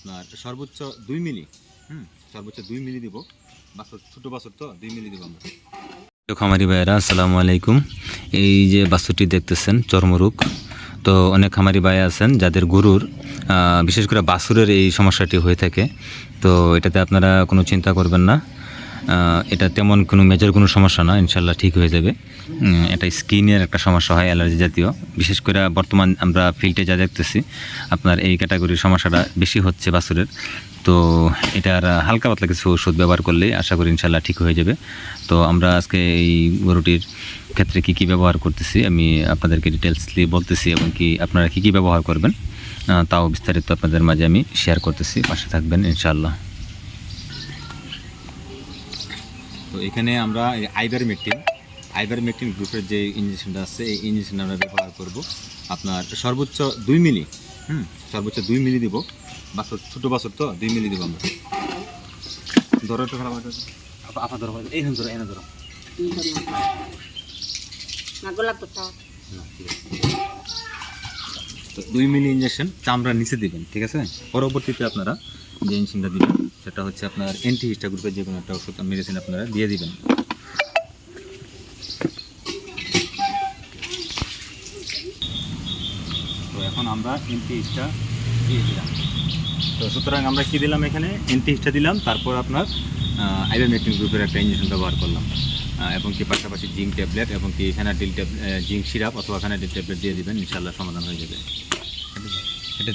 আপনার সর্বোচ্চ দুই মিলি, হুম, সর্বোচ্চ দুই মিলি দিব। বাছর ছোট বাছর তো, দুই মিলি দিব আমরা। খামারি ভাইয়েরা, আসসালামু আলাইকুম। এই যে বাস্তুটি দেখতেছেন, চর্মরোগ, তো অনেক খামারি ভাই আছেন যাদের গরুর বিশেষ করে বাছুরের এই সমস্যাটি হয়ে থাকে। তো এটাতে আপনারা কোনো চিন্তা করবেন না। এটা তেমন কোনো মেজর কোনো সমস্যা না ইনশাল্লাহ ঠিক হয়ে যাবে। এটা স্কিনের একটা সমস্যা হয়, অ্যালার্জি জাতীয়। বিশেষ করে বর্তমান আমরা ফিল্ডে যা দেখতেছি, আপনার এই ক্যাটাগরির সমস্যাটা বেশি হচ্ছে বাছুরের। তো এটার হালকা পাতলা কিছু ওষুধ ব্যবহার করলেই আশা করি ইনশাল্লাহ ঠিক হয়ে যাবে। তো আমরা আজকে এই গরুটির ক্ষেত্রে কি কি ব্যবহার করতেছি, আমি আপনাদেরকে ডিটেলসলি বলতেছি, এবং কি আপনারা কি কি ব্যবহার করবেন তাও বিস্তারিত আপনাদের মাঝে আমি শেয়ার করতেছি। পাশে থাকবেন ইনশাল্লাহ তো এখানে আমরা আইবার মেকটিন আইবার মেকটিন গ্রুপের যে ইঞ্জেকশনটা আছে, এই ইঞ্জেকশনটা আমরা ব্যবহার করব আপনার সর্বোচ্চ দুই মিলি, হুম, সর্বোচ্চ দুই মিলি দিব। বাছর ছোটো বাছর তো, দুই মিলি দিব আমরা। আপা ধরো তো দুই মিলি ইঞ্জেকশন চামড়ার নিচে দিবেন, ঠিক আছে? পরবর্তীতে আপনারা যে ইঞ্জেকশনটা দিবেন, সেটা হচ্ছে আপনার অ্যান্টি হিস্টা গ্রুপের যে কোনো একটা ওষুধ মেডিসিন আপনারা দিয়ে দিবেন। তো এখন আমরা অ্যান্টি হিস্টা দিয়ে দিলাম। তো সুতরাং আমরা কি দিলাম এখানে? অ্যান্টি হিস্টা দিলাম, তারপর আপনার আইবারমেকটিন গ্রুপের একটা ইঞ্জেকশন ব্যবহার করলাম। এবং কি পাশাপাশি জিঙ্ক ট্যাবলেট এবং কি ফেনাডিল ট্যাবলেট জিঙ্ক সিরাপ অথবা ফেনাডিল ট্যাবলেট দিয়ে দিবেন ইনশাল্লাহ সমাধান হয়ে যাবে। এটা